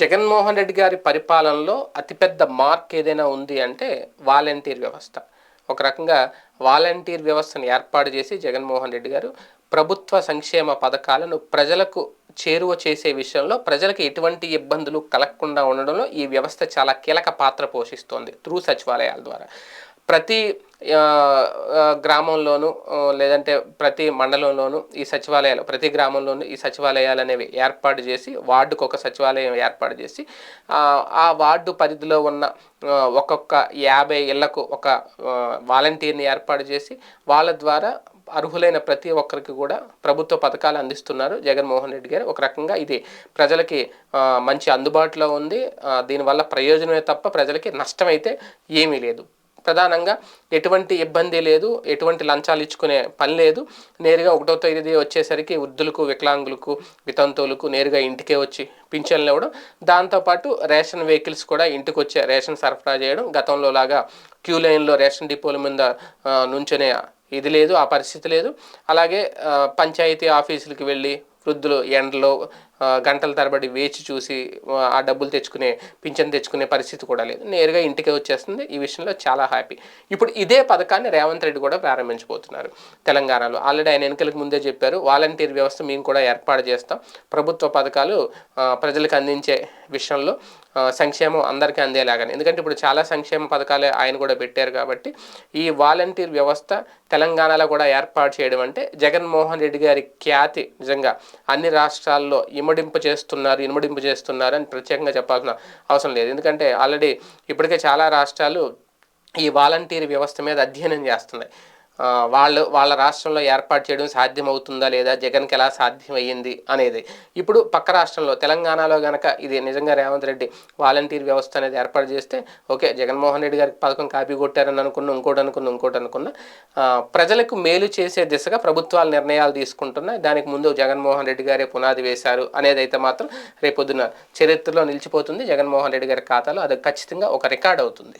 జగన్మోహన్ రెడ్డి గారి పరిపాలనలో అతిపెద్ద మార్క్ ఏదైనా ఉంది అంటే వాలంటీర్ వ్యవస్థ. ఒక రకంగా వాలంటీర్ వ్యవస్థను ఏర్పాటు చేసి జగన్మోహన్ రెడ్డి గారు ప్రభుత్వ సంక్షేమ పథకాలను ప్రజలకు చేరువ చేసే విషయంలో ప్రజలకు ఎటువంటి ఇబ్బందులు కలగకుండా ఉండడంలో ఈ వ్యవస్థ చాలా కీలక పాత్ర పోషిస్తోంది త్రూ సచివాలయాల ద్వారా. ప్రతి గ్రామంలోనూ లేదంటే ప్రతి మండలంలోనూ ఈ సచివాలయాలు ప్రతి గ్రామంలోనూ ఈ సచివాలయాలు అనేవి ఏర్పాటు చేసి వార్డుకు ఒక సచివాలయం ఏర్పాటు చేసి ఆ, వార్డు పరిధిలో ఉన్న ఒక్కొక్క యాభై ఇళ్ళకు ఒక వాలంటీర్ని ఏర్పాటు చేసి వాళ్ళ ద్వారా అర్హులైన ప్రతి ఒక్కరికి కూడా ప్రభుత్వ పథకాలు అందిస్తున్నారు జగన్మోహన్ రెడ్డి గారు. ఒక రకంగా ఇది ప్రజలకి మంచి అందుబాటులో ఉంది. దీనివల్ల ప్రయోజనమే తప్ప ప్రజలకి నష్టమైతే ఏమీ లేదు. ప్రధానంగా ఎటువంటి ఇబ్బంది లేదు ఎటువంటి లంచాలు ఇచ్చుకునే పని లేదు. నేరుగా ఒకటో తేదీ వచ్చేసరికి వృద్ధులకు వికలాంగులకు వితంతువులకు నేరుగా ఇంటికే వచ్చి పింఛన్లు ఇవ్వడం. దాంతోపాటు రేషన్ వెహికల్స్ కూడా ఇంటికి వచ్చే రేషన్ సరఫరా చేయడం. గతంలో లాగా క్యూ లైన్లో రేషన్ డిపోల మీద నుంచునే ఇది లేదు ఆ పరిస్థితి లేదు. అలాగే పంచాయతీ ఆఫీసులకు వెళ్ళి వృద్ధులు ఎండలో గంటల తరబడి వేచి చూసి ఆ, డబ్బులు తెచ్చుకునే పింఛన్ తెచ్చుకునే పరిస్థితి కూడా లేదు. నేరుగా ఇంటికే వచ్చేస్తుంది. ఈ విషయంలో చాలా హ్యాపీ. ఇప్పుడు ఇదే పథకాన్ని రేవంత్ రెడ్డి కూడా ప్రారంభించబోతున్నారు తెలంగాణలో. ఆల్రెడీ ఆయన ఎన్నికలకు ముందే చెప్పారు వాలంటీర్ వ్యవస్థ మేము కూడా ఏర్పాటు చేస్తాం. ప్రభుత్వ పథకాలు ప్రజలకు అందించే విషయంలో సంక్షేమం అందరికీ అందేలాగానే. ఎందుకంటే ఇప్పుడు చాలా సంక్షేమ పథకాలే ఆయన కూడా పెట్టారు కాబట్టి ఈ వాలంటీర్ వ్యవస్థ తెలంగాణలో కూడా ఏర్పాటు చేయడం అంటే జగన్మోహన్ రెడ్డి గారి ఖ్యాతి నిజంగా అన్ని రాష్ట్రాల్లో ఇమడింపు చేస్తున్నారు ఇనుమడింపు చేస్తున్నారు అని ప్రత్యేకంగా చెప్పాల్సిన అవసరం లేదు. ఎందుకంటే ఆల్రెడీ ఇప్పటికే చాలా రాష్ట్రాలు ఈ వాలంటీర్ వ్యవస్థ మీద అధ్యయనం చేస్తున్నాయి. వాళ్ళు వాళ్ళ రాష్ట్రంలో ఏర్పాటు చేయడం సాధ్యమవుతుందా లేదా? జగన్కి ఎలా సాధ్యమయ్యింది అనేది. ఇప్పుడు పక్క రాష్ట్రంలో తెలంగాణలో గనక ఇది నిజంగా రేవంత్ రెడ్డి వాలంటీర్ వ్యవస్థ అనేది ఏర్పాటు చేస్తే ఓకే జగన్మోహన్ రెడ్డి గారికి పథకం కాపీ కొట్టారని అనుకున్న ఇంకోటి అనుకున్న ఇంకోటి అనుకున్న ప్రజలకు మేలు చేసే దిశగా ప్రభుత్వాలు నిర్ణయాలు తీసుకుంటున్నాయి. దానికి ముందు జగన్మోహన్ రెడ్డి గారే పునాది వేశారు అనేది అయితే మాత్రం రేపొద్దున చరిత్రలో నిలిచిపోతుంది. జగన్మోహన్ రెడ్డి గారి ఖాతాలో అది ఖచ్చితంగా ఒక రికార్డ్ అవుతుంది.